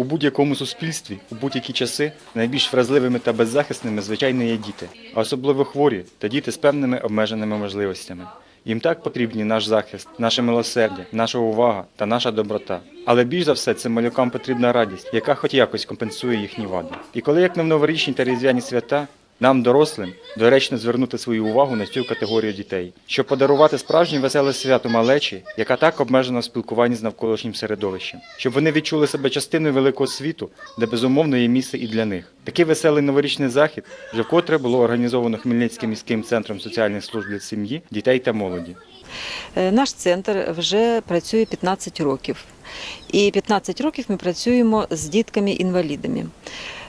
У будь-якому суспільстві, у будь-які часи найбільш вразливими та беззахисними, звичайно, є діти, а особливо хворі та діти з певними обмеженими можливостями. Їм так потрібні наш захист, наше милосердя, наша увага та наша доброта. Але більш за все цим малюкам потрібна радість, яка хоч якось компенсує їхні вади. І коли як не в новорічні та різдвяні свята, нам, дорослим, доречно звернути свою увагу на цю категорію дітей, щоб подарувати справжнє веселе свято малечі, яка так обмежена в спілкуванні з навколишнім середовищем, щоб вони відчули себе частиною великого світу, де безумовно є місце і для них. Такий веселий новорічний захід вже вкотре було організовано Хмельницьким міським центром соціальних служб для сім'ї, дітей та молоді. Е, Наш центр вже працює 15 років. І 15 років ми працюємо з дітками-інвалідами.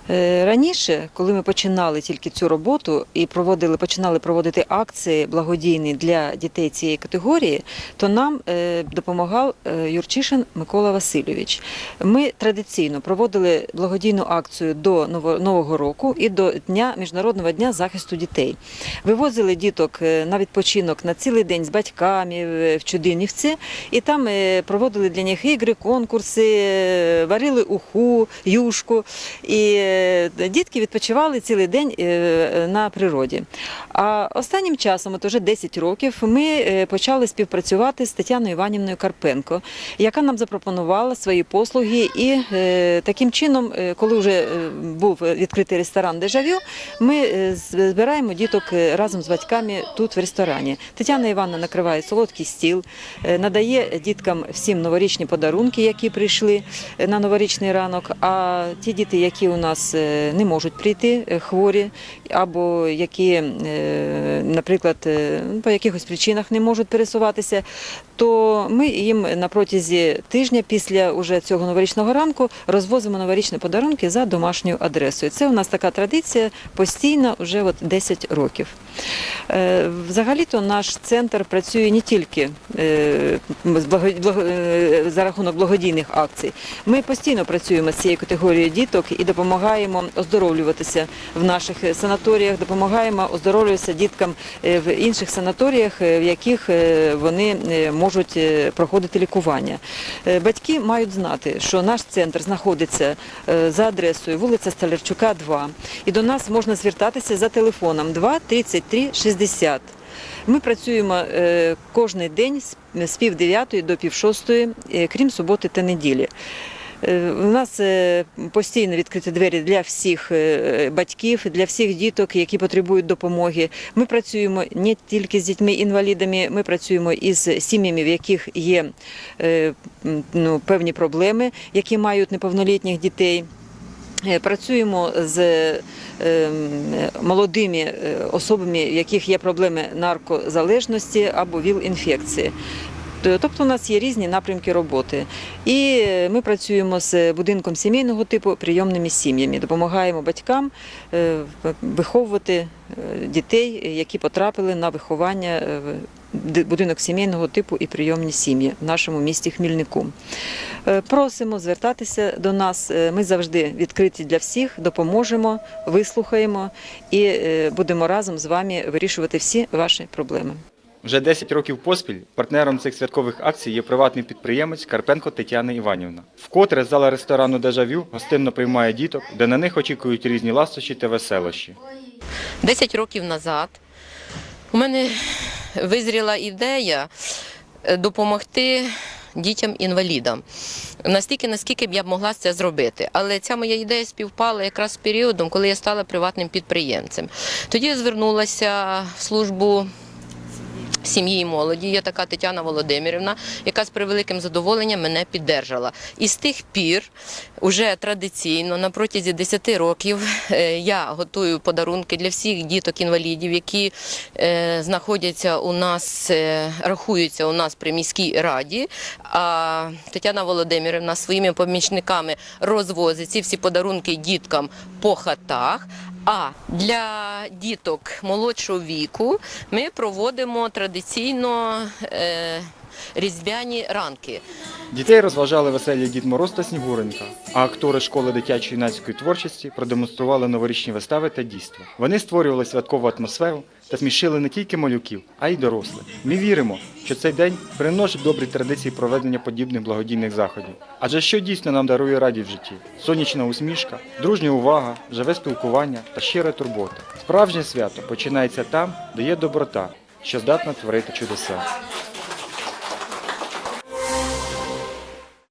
Е, Раніше, коли ми починали тільки цю роботу і проводили, починали проводити акції благодійні для дітей цієї категорії, то нам е, допомагав е, Юрчишин Микола Васильович. Ми традиційно проводили благодійну акцію до Нового року і до дня Міжнародного дня захисту дітей. Вивозили діток на відпочинок на цілий день з батьками в Чудинівці, і там проводили для них ігри, конкурси, варили уху, юшку. І дітки відпочивали цілий день е, на природі. А останнім часом, от уже 10 років, ми е, почали співпрацювати з Тетяною Іванівною Карпенко, яка нам запропонувала свої послуги. І е, таким чином, е, коли вже е, був відкритий ресторан Дежавю, ми е, збираємо діток е, разом з батьками тут в ресторані. Тетяна Івановна накриває солодкий стіл, е, надає діткам всім новорічні подарунки, які прийшли е, на новорічний ранок. А ті діти, які у нас е, не можуть прийти, е, хворі, або які, е, наприклад, е, по якихось причинах не можуть пересуватися, то ми їм на протязі тижня після уже цього новорічного ранку розвозимо новорічні подарунки за домашньою адресою. Це у нас така традиція постійна вже от 10 років. Взагалі-то наш центр працює не тільки за рахунок благодійних акцій. Ми постійно працюємо з цією категорією діток і допомагаємо оздоровлюватися в наших санаторіях, допомагаємо оздоровлюватися діткам е, в інших санаторіях, е, в яких е, вони е, можуть е, проходити лікування. Е, Батьки мають знати, що наш центр знаходиться е, за адресою вулиця Столярчука, 2. І до нас можна звертатися за телефоном 2 33 60. Ми працюємо е, кожен день з- пів дев'ятої до пів шостої, е, крім суботи та неділі. Е, У нас е, постійно відкриті двері для всіх е, батьків, для всіх діток, які потребують допомоги. Ми працюємо не тільки з дітьми-інвалідами, ми працюємо із сім'ями, в яких є е, ну, певні проблеми, які мають неповнолітніх дітей. Е, Працюємо з е, молодими е, особами, в яких є проблеми наркозалежності або ВІЛ-інфекції. Т- Тобто у нас є різні напрямки роботи. І е, ми працюємо з будинком сімейного типу, прийомними сім'ями, допомагаємо батькам е, виховувати е, дітей, які потрапили на виховання е, в будинок сімейного типу і прийомні сім'ї в нашому місті Хмільнику. Е, Просимо звертатися до нас. Е, Ми завжди відкриті для всіх, допоможемо, вислухаємо і е, будемо разом з вами вирішувати всі ваші проблеми. Вже 10 років поспіль партнером цих святкових акцій є приватний підприємець Карпенко Тетяна Іванівна. Вкотре зала ресторану Дежавю гостинно приймає діток, де на них очікують різні ластощі та веселощі. 10 років назад у мене визріла ідея е, допомогти дітям-інвалідам. Настільки, наскільки б я могла це зробити. Але ця моя ідея співпала якраз з періодом, коли я стала приватним підприємцем. Тоді я звернулася в службу сім'ї і молоді. Є така Тетяна Володимирівна, яка з превеликим задоволенням мене піддержала. І з тих пір, уже традиційно, на протязі 10 років, е, я готую подарунки для всіх діток-інвалідів, які е, знаходяться у нас, е, рахуються у нас при міській раді. А Тетяна Володимирівна своїми помічниками розвозить ці всі подарунки діткам по хатах. А для діток молодшого віку ми проводимо традиційно е, різдвяні ранки. Дітей розважали веселі Дід Мороз та Снігуренька, а актори школи дитячої юнацької творчості продемонстрували новорічні вистави та дійства. Вони створювали святкову атмосферу та смішили не тільки малюків, а й дорослих. Ми віримо, що цей день приносить добрі традиції проведення подібних благодійних заходів. Адже що дійсно нам дарує радість в житті? Сонячна усмішка, дружня увага, живе спілкування та щира турбота. Справжнє свято починається там, де є доброта, що здатна творити чудеса.